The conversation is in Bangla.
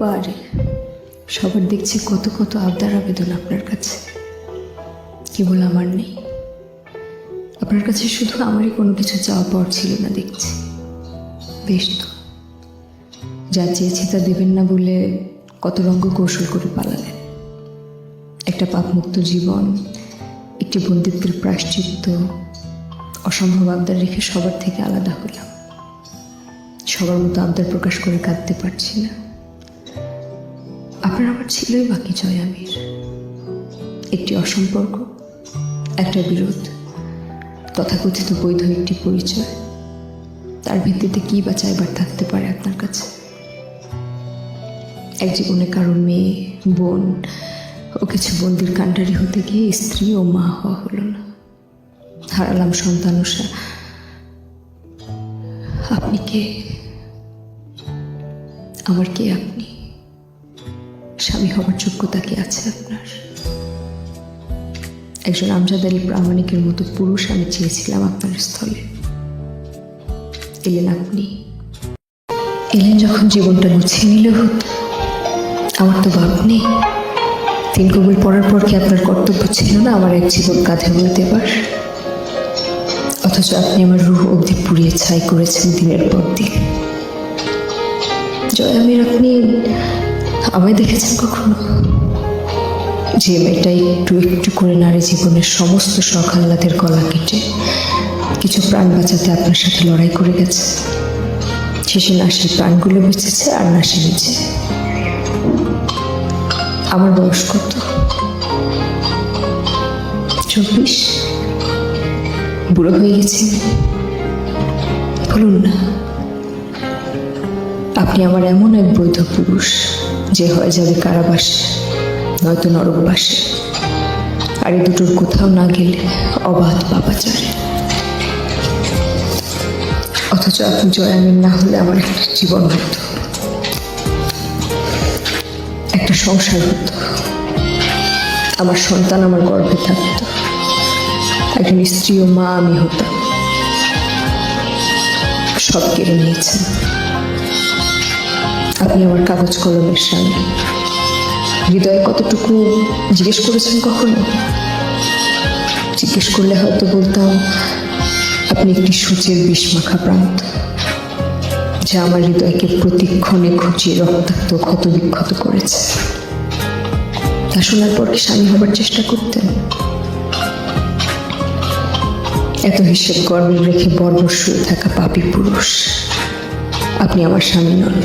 বারে সবার দেখছি কত কত আবদার আবেদন আপনার কাছে। কেবল আমার নেই। আপনার কাছে শুধু আমারই কোনো কিছু চাওয়া পাওয়ার ছিল না দেখছি। বেশ তো। যা চেয়েছি তা দেবেন না বলে কত রঙ্গ কৌশল করে পালালেন। একটা পাপমুক্ত জীবন, একটি বন্দিত্বের প্রায়শ্চিত্ত, অসম্ভব আবদার রেখে সবার থেকে আলাদা হলাম। সবার মতো আবদার প্রকাশ করে কাঁদতে পারছি না। আপনার আমার ছিলই বাকি জয় আমির। একটি অসম্পর্ক, একটা বিরোধ, তথাকথিত বৈধ একটি পরিচয়। তার ভিত্তিতে কী বা চাইবার থাকতে পারে আপনার কাছে? এক জীবনে কারও মেয়ে, বোন ও কিছু বন্দির কাণ্ডারি হতে গিয়ে স্ত্রী ও মা হওয়া হলো না। হারালাম সন্তানুষা আপনি কে? আমার কে আপনি? স্বামী হবার যোগ্যতা কি আছে আপনার? একজন আমজাদ আলী প্রামাণিকের মতো পুরুষ আমি চেয়েছিলাম আপনার স্থলে। এলেন আপনি। এলেন যখন জীবনটা গুছিয়ে নিলে হতো আমার তো ভাব নেই। তিন কবির পড়ার পর কি আপনার কর্তব্য ছিল না আমার এক জীবন কাঁধে বলে দেবার? অথচ আপনি আমার রুহ অবধি পুড়িয়ে ছাই করেছেন দিনের পর দিন। জয় আমির আপনি আমায় দেখেছেন কখনো? যে মেয়েটা একটু একটু করে নারী জীবনের সমস্ত আহ্লাদের গলা কেটে কিছু প্রাণ বাঁচাতে আপনার সাথে লড়াই করে গেছে। শেষে না সে প্রাণগুলো বেঁচেছে আর না সে নিজে। আমার বয়স কত? চব্বিশ। বুড়ো হয়ে গেছি। বলুন না, আপনি আমার এমন এক বৈধ পুরুষ। যে হয়ে যাবে কারাবাসে, নয়তো নরকবাসে। আর এই দুটোর কোথাও না গেলে অবাধ পাপাচারে। অথচ আপনি জয়ামিন না হলে আমার একটা জীবন হতো। একটা সংসার হতো। আমার সন্তান আমার গর্ভে থাকতো। একজন স্ত্রী ও মা আমি হতাম। সব কেড়ে নিয়েছেন। আপনি আমার কাগজ কলমের স্বামী। হৃদয়ে কতটুকু জিজ্ঞেস করেছেন কখনো? জিজ্ঞেস করলে হয়তো বলতাম, আপনি একটি সূচের বিষ মাখা প্রান্ত, যা আমার হৃদয়কে প্রতিক্ষণে খুঁচিয়ে রক্তাক্ত ক্ষত বিক্ষত করেছে। তা শোনার পর কি স্বামী হবার চেষ্টা করতেন? এত হিসেব গর্বে রেখে বর্বর শুয়ে থাকা পাপী পুরুষ, আপনি আমার স্বামী নন।